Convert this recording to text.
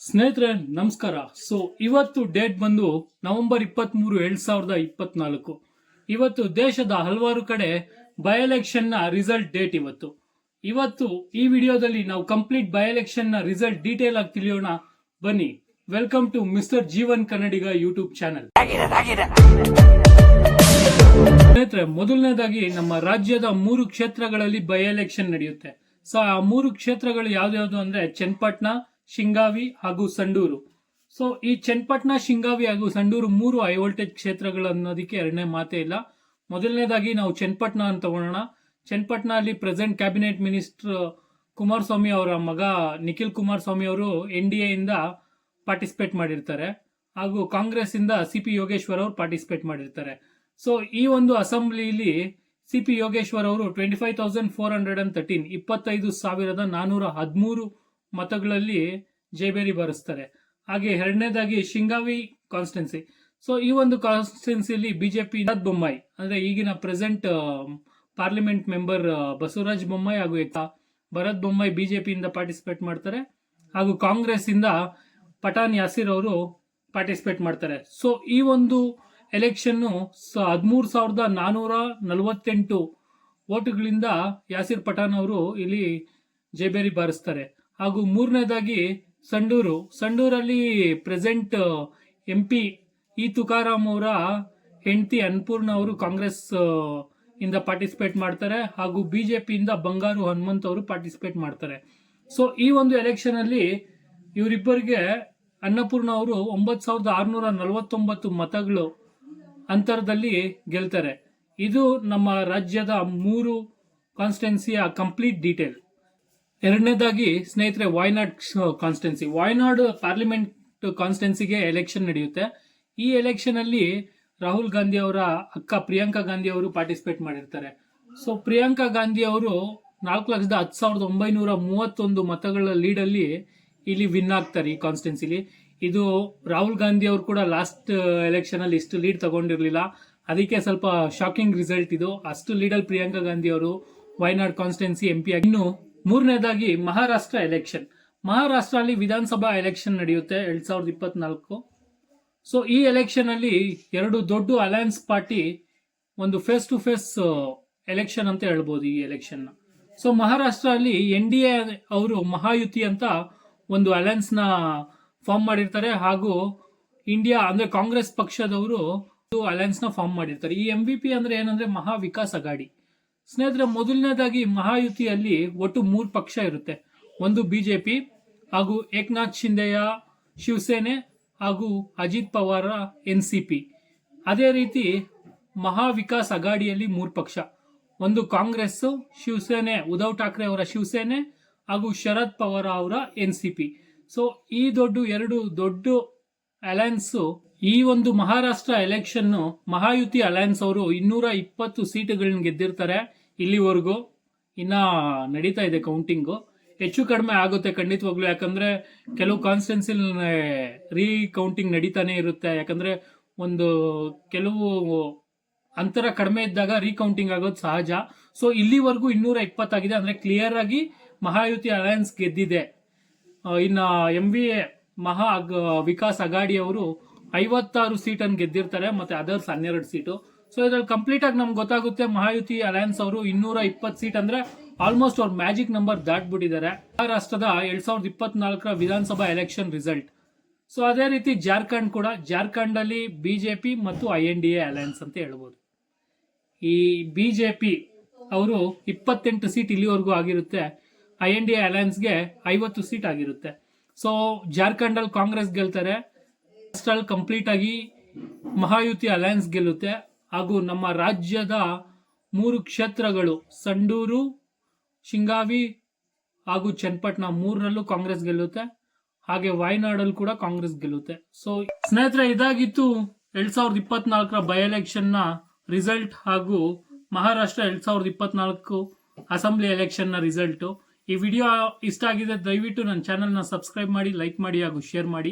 ಸ್ನೇಹಿತರೆ, ನಮಸ್ಕಾರ. ಸೊ ಇವತ್ತು ಡೇಟ್ ಬಂದು ನವೆಂಬರ್ ಇಪ್ಪತ್ತ್ಮೂರು ಎರಡ್ ಸಾವಿರದ ಇಪ್ಪತ್ನಾಲ್ಕು. ಇವತ್ತು ದೇಶದ ಹಲವಾರು ಕಡೆ ಬೈ ಎಲೆಕ್ಷನ್ನ ರಿಸಲ್ಟ್ ಡೇಟ್ ಇವತ್ತು. ಇವತ್ತು ಈ ವಿಡಿಯೋದಲ್ಲಿ ನಾವು ಕಂಪ್ಲೀಟ್ ಬೈ ಎಲೆಕ್ಷನ್ನ ರಿಸಲ್ಟ್ ಡೀಟೇಲ್ ಆಗಿ ತಿಳಿಯೋಣ. ಬನ್ನಿ. Welcome to mister Jeevan Kannadiga YouTube channel ಸ್ನೇಹಿತರೆ, ಮೊದಲನೇದಾಗಿ ನಮ್ಮ ರಾಜ್ಯದ ಮೂರು ಕ್ಷೇತ್ರಗಳಲ್ಲಿ ಬೈ ಎಲೆಕ್ಷನ್ ನಡೆಯುತ್ತೆ. ಸೊ ಆ ಮೂರು ಕ್ಷೇತ್ರಗಳು ಯಾವ್ದ್ಯಾವ್ದು ಅಂದ್ರೆ, ಚನ್ನಪಟ್ಟಣ ಶಿಂಗಾವಿ ಹಾಗೂ ಸಂಡೂರು. ಸೊ ಈ ಚನ್ನಪಟ್ಟಣ, ಶಿಂಗಾವಿ ಹಾಗೂ ಸಂಡೂರು ಮೂರು ಹೈ ವೋಲ್ಟೇಜ್ ಕ್ಷೇತ್ರಗಳು ಅನ್ನೋದಕ್ಕೆ ಎರಡನೇ ಮಾತೇ ಇಲ್ಲ. ಮೊದಲನೇದಾಗಿ ನಾವು ಚನ್ನಪಟ್ಟಣ ಅಂತ ತಗೊಳ್ಳೋಣ ಚನ್ನಪಟ್ಟಣ ಅಲ್ಲಿ ಪ್ರೆಸೆಂಟ್ ಕ್ಯಾಬಿನೆಟ್ ಮಿನಿಸ್ಟರ್ ಕುಮಾರಸ್ವಾಮಿ ಅವರ ಮಗ ನಿಖಿಲ್ ಕುಮಾರಸ್ವಾಮಿ ಅವರು ಎನ್ ಡಿ ಇಂದ ಪಾರ್ಟಿಸಿಪೇಟ್ ಮಾಡಿರ್ತಾರೆ. ಹಾಗೂ ಕಾಂಗ್ರೆಸ್ ಇಂದ ಸಿ ಪಿ ಯೋಗೇಶ್ವರ್ ಅವರು ಪಾರ್ಟಿಸಿಪೇಟ್ ಮಾಡಿರ್ತಾರೆ. ಸೊ ಈ ಒಂದು ಅಸೆಂಬ್ಲಿಲಿ ಸಿ ಪಿ ಯೋಗೇಶ್ವರ್ ಅವರು twenty five thousand four hundred and thirteen ಇಪ್ಪತ್ತೈದು ಸಾವಿರದ ನಾನೂರ ಹದಿಮೂರು ಮತಗಳಲ್ಲಿ ಜೇಬೇರಿ ಬಾರಿಸ್ತಾರೆ. ಹಾಗೆ ಎರಡನೇದಾಗಿ ಶಿಂಗಾವಿ ಕಾನ್ಸ್ಟೆನ್ಸಿ ಸೊ ಈ ಒಂದು ಕಾನ್ಸ್ಟೆನ್ಸಿಯಲ್ಲಿ ಬಿಜೆಪಿ ಬೊಮ್ಮಾಯಿ, ಅಂದ್ರೆ ಈಗಿನ present parliament member Basavaraj Bommai ಹಾಗೂ ಭರತ್ ಬೊಮ್ಮಾಯಿ ಬಿಜೆಪಿಯಿಂದ ಪಾರ್ಟಿಸಿಪೇಟ್ ಮಾಡ್ತಾರೆ. ಹಾಗೂ ಕಾಂಗ್ರೆಸ್ ಇಂದ ಯಾಸಿರ್ ಅವರು ಪಾರ್ಟಿಸಿಪೇಟ್ ಮಾಡ್ತಾರೆ. ಸೊ ಈ ಒಂದು ಎಲೆಕ್ಷನ್ ಹದಿಮೂರು ಸಾವಿರದ ನಾನ್ನೂರ ನಲವತ್ತೆಂಟು ಓಟುಗಳಿಂದ ಯಾಸಿರ್ ಪಠಾನ್ ಅವರು ಇಲ್ಲಿ ಜೇಬೇರಿ ಬಾರಿಸ್ತಾರೆ. ಹಾಗೂ ಮೂರನೇದಾಗಿ Sandur. ಸಂಡೂರಲ್ಲಿ present M P E Tukaram ಅವರ ಹೆಂಡತಿ ಅನ್ನಪೂರ್ಣ ಅವರು ಕಾಂಗ್ರೆಸ್ ಇಂದ ಪಾರ್ಟಿಸಿಪೇಟ್ ಮಾಡ್ತಾರೆ ಹಾಗೂ ಬಿಜೆಪಿಯಿಂದ ಬಂಗಾರು ಹನುಮಂತ್ ಅವರು ಪಾರ್ಟಿಸಿಪೇಟ್ ಮಾಡ್ತಾರೆ. ಸೊ ಈ ಒಂದು ಎಲೆಕ್ಷನ್ ಅಲ್ಲಿ ಇವರಿಬ್ಬರಿಗೆ ಅನ್ನಪೂರ್ಣ ಅವರು ಒಂಬತ್ತು ಸಾವಿರದ ಆರುನೂರ ನಲವತ್ತೊಂಬತ್ತು ಮತಗಳು ಅಂತರದಲ್ಲಿ ಗೆಲ್ತಾರೆ. ಇದು ನಮ್ಮ ರಾಜ್ಯದ ಮೂರು ಕಾನ್ಸ್ಟೆನ್ಸಿಯ ಕಂಪ್ಲೀಟ್ ಡೀಟೇಲ್ ಎರಡನೇದಾಗಿ, ಸ್ನೇಹಿತರೆ ವಾಯ್ನಾಡ್ ಕಾನ್ಸ್ಟೆನ್ಸಿ ವಾಯ್ನಾಡ್ ಪಾರ್ಲಿಮೆಂಟ್ ಕಾನ್ಸ್ಟೆನ್ಸಿಗೆ ಎಲೆಕ್ಷನ್ ನಡೆಯುತ್ತೆ? ಈ ಎಲೆಕ್ಷನ್ ಅಲ್ಲಿ ರಾಹುಲ್ ಗಾಂಧಿ ಅವರ ಅಕ್ಕ ಪ್ರಿಯಾಂಕಾ ಗಾಂಧಿ ಅವರು ಪಾರ್ಟಿಸಿಪೇಟ್ ಮಾಡಿರ್ತಾರೆ. ಸೊ ಪ್ರಿಯಾಂಕಾ ಗಾಂಧಿ ಅವರು ನಾಲ್ಕು ಲಕ್ಷದ ಹತ್ತು ಸಾವಿರದ ಒಂಬೈನೂರ ಮೂವತ್ತೊಂದು ಮತಗಳ ಲೀಡಲ್ಲಿ ಇಲ್ಲಿ ವಿನ್ ಆಗ್ತಾರೆ ಈ ಕಾನ್ಸ್ಟೆನ್ಸಿಲಿ ಇದು ರಾಹುಲ್ ಗಾಂಧಿ ಅವರು ಕೂಡ ಲಾಸ್ಟ್ ಎಲೆಕ್ಷನ್ ಅಲ್ಲಿ ಇಷ್ಟು ಲೀಡ್ ತಗೊಂಡಿರಲಿಲ್ಲ. ಅದಕ್ಕೆ ಸ್ವಲ್ಪ ಶಾಕಿಂಗ್ ರಿಸಲ್ಟ್ ಇದು. ಅಷ್ಟು ಲೀಡಲ್ಲಿ ಪ್ರಿಯಾಂಕಾ ಗಾಂಧಿ ಅವರು ವೈನಾಡ್ ಕಾನ್ಸ್ಟೆನ್ಸಿ ಎಂ ಪಿ ಆಗಿ ಇನ್ನು ಮೂರನೇದಾಗಿ ಮಹಾರಾಷ್ಟ್ರ ಎಲೆಕ್ಷನ್ ಮಹಾರಾಷ್ಟ್ರ ಅಲ್ಲಿ ವಿಧಾನಸಭಾ ಎಲೆಕ್ಷನ್ ನಡೆಯುತ್ತೆ ಎರಡ್ ಸಾವಿರದ ಇಪ್ಪತ್ನಾಲ್ಕು. ಸೊ ಈ ಎಲೆಕ್ಷನ್ ಅಲ್ಲಿ ಎರಡು ದೊಡ್ಡ ಅಲಯನ್ಸ್ ಪಾರ್ಟಿ ಒಂದು ಫೇಸ್ ಟು ಫೇಸ್ ಎಲೆಕ್ಷನ್ ಅಂತ ಹೇಳ್ಬೋದು ಈ ಎಲೆಕ್ಷನ್ ಸೊ ಮಹಾರಾಷ್ಟ್ರ ಅಲ್ಲಿ ಎನ್ ಡಿ ಎ ಅವರು ಮಹಾಯುತಿ ಅಂತ ಒಂದು ಅಲಯನ್ಸ್ನ ಫಾರ್ಮ್ ಮಾಡಿರ್ತಾರೆ ಹಾಗೂ ಇಂಡಿಯಾ ಅಂದ್ರೆ ಕಾಂಗ್ರೆಸ್ ಪಕ್ಷದವರು ಅಲಯನ್ಸ್ನ ಫಾರ್ಮ್ ಮಾಡಿರ್ತಾರೆ. ಈ ಎಂ ವಿ ಪಿ ಅಂದ್ರೆ ಏನಂದ್ರೆ ಮಹಾ ವಿಕಾಸ್ ಅಗಾಡಿ. ಸ್ನೇಹಿತರೆ, ಮೊದಲನೇದಾಗಿ ಮಹಾಯುತಿಯಲ್ಲಿ ಒಟ್ಟು ಮೂರು ಪಕ್ಷ ಇರುತ್ತೆ. ಒಂದು ಬಿಜೆಪಿ, ಹಾಗೂ ಏಕನಾಥ್ ಶಿಂದೆಯ ಶಿವಸೇನೆ, ಹಾಗೂ Ajit Pawar N C P. ಅದೇ ರೀತಿ ಮಹಾವಿಕಾಸ್ ಅಗಾಡಿಯಲ್ಲಿ ಮೂರು ಪಕ್ಷ. ಒಂದು ಕಾಂಗ್ರೆಸ್, ಶಿವಸೇನೆ, ಉದ್ಧವ್ ಠಾಕ್ರೆ ಅವರ ಶಿವಸೇನೆ, ಹಾಗೂ ಶರದ್ ಪವಾರ ಅವರ ಎನ್ ಸಿ ಪಿ. ಸೊ ಈ ದೊಡ್ಡ ಎರಡು ದೊಡ್ಡ ಅಲಯನ್ಸ್ ಈ ಒಂದು ಮಹಾರಾಷ್ಟ್ರ ಎಲೆಕ್ಷನ್ ಮಹಾಯುತಿ ಅಲಯನ್ಸ್ ಅವರು ಇನ್ನೂರ ಇಪ್ಪತ್ತು ಸೀಟುಗಳನ್ನ ಗೆದ್ದಿರ್ತಾರೆ. ಇಲ್ಲಿವರೆಗೂ ಇನ್ನ ನಡೀತಾ ಇದೆ ಕೌಂಟಿಂಗು ಹೆಚ್ಚು ಕಡಿಮೆ ಆಗುತ್ತೆ ಖಂಡಿತವಾಗ್ಲೂ, ಯಾಕಂದ್ರೆ ಕೆಲವು ಕಾನ್ಸ್ಟೆನ್ಸಿಲ್ ರೀ ಕೌಂಟಿಂಗ್ ನಡೀತಾನೆ ಇರುತ್ತೆ. ಯಾಕಂದ್ರೆ ಒಂದು ಕೆಲವು ಅಂತರ ಕಡಿಮೆ ಇದ್ದಾಗ ರೀಕೌಂಟಿಂಗ್ ಆಗೋದು ಸಹಜ. ಸೊ ಇಲ್ಲಿವರೆಗೂ ಇನ್ನೂರ ಇಪ್ಪತ್ತಾಗಿದೆ ಅಂದ್ರೆ ಕ್ಲಿಯರ್ ಆಗಿ ಮಹಾಯುತಿ ಅಲಯನ್ಸ್ ಗೆದ್ದಿದೆ. ಇನ್ನು M V A Maha Vikas Aghadi ಅವರು ಐವತ್ತಾರು ಸೀಟನ್ನು ಗೆದ್ದಿರ್ತಾರೆ, ಮತ್ತೆ ಅದರ್ಸ್ ಹನ್ನೆರಡು ಸೀಟು ಸೊ ಇದ್ರಲ್ಲಿ ಕಂಪ್ಲೀಟ್ ಆಗಿ ನಮ್ಗೆ ಗೊತ್ತಾಗುತ್ತೆ ಮಹಾಯುತಿ ಅಲಯನ್ಸ್ ಅವರು ಇನ್ನೂರ ಇಪ್ಪತ್ತು ಸೀಟ್ ಅಂದ್ರೆ ಆಲ್ಮೋಸ್ಟ್ ಅವ್ರ ಮ್ಯಾಜಿಕ್ ನಂಬರ್ ದಾಟ್ಬಿಟ್ಟಿದ್ದಾರೆ. ಮಹಾರಾಷ್ಟ್ರದ ಎರಡ್ ಸಾವಿರದ ಇಪ್ಪತ್ನಾಲ್ಕರ ವಿಧಾನಸಭಾ ಎಲೆಕ್ಷನ್ ರಿಸಲ್ಟ್ ಸೊ ಅದೇ ರೀತಿ ಜಾರ್ಖಂಡ್ ಕೂಡ ಜಾರ್ಖಂಡ್ ಅಲ್ಲಿ ಬಿಜೆಪಿ ಮತ್ತು I N D A alliance ಅಂತ ಹೇಳ್ಬೋದು. ಈ ಬಿಜೆಪಿ ಅವರು ಇಪ್ಪತ್ತೆಂಟು ಸೀಟ್ ಇಲ್ಲಿವರೆಗೂ ಆಗಿರುತ್ತೆ. ಐ ಎನ್ ಡಿ ಎ ಅಲಯನ್ಸ್ಗೆ ಐವತ್ತು ಸೀಟ್ ಆಗಿರುತ್ತೆ. ಸೊ ಜಾರ್ಖಂಡ್ ಅಲ್ಲಿ ಕಾಂಗ್ರೆಸ್ ಗೆಲ್ತಾರೆ. ಕಂಪ್ಲೀಟ್ ಆಗಿ ಮಹಾಯುತಿ ಅಲಯನ್ಸ್ ಗೆಲ್ಲುತ್ತೆ. ಹಾಗೂ ನಮ್ಮ ರಾಜ್ಯದ ಮೂರು ಕ್ಷೇತ್ರಗಳು ಸಂಡೂರು, ಶಿಂಗಾವಿ ಹಾಗೂ ಚನ್ನಪಟ್ಟಣ ಮೂರರಲ್ಲೂ ಕಾಂಗ್ರೆಸ್ ಗೆಲ್ಲುತ್ತೆ. ಹಾಗೆ ವಾಯ್ನಾಡಲ್ಲಿ ಕೂಡ ಕಾಂಗ್ರೆಸ್ ಗೆಲ್ಲುತ್ತೆ. ಸೊ ಸ್ನೇಹಿತರೆ, ಇದಾಗಿತ್ತು ಎರಡ್ ಸಾವಿರದ ಇಪ್ಪತ್ನಾಲ್ಕರ ಬೈ ಎಲೆಕ್ಷನ್ನ ರಿಸಲ್ಟ್ ಹಾಗೂ ಮಹಾರಾಷ್ಟ್ರ ಎರಡ್ ಸಾವಿರದ ಇಪ್ಪತ್ನಾಲ್ಕು ಅಸೆಂಬ್ಲಿ ಎಲೆಕ್ಷನ್ನ ರಿಸಲ್ಟ್ ಈ ವಿಡಿಯೋ ಇಷ್ಟ ಆಗಿದೆ ದಯವಿಟ್ಟು ನನ್ನ ಚಾನೆಲ್ನ ಸಬ್ಸ್ಕ್ರೈಬ್ ಮಾಡಿ ಲೈಕ್ ಮಾಡಿ ಹಾಗೂ ಶೇರ್ ಮಾಡಿ.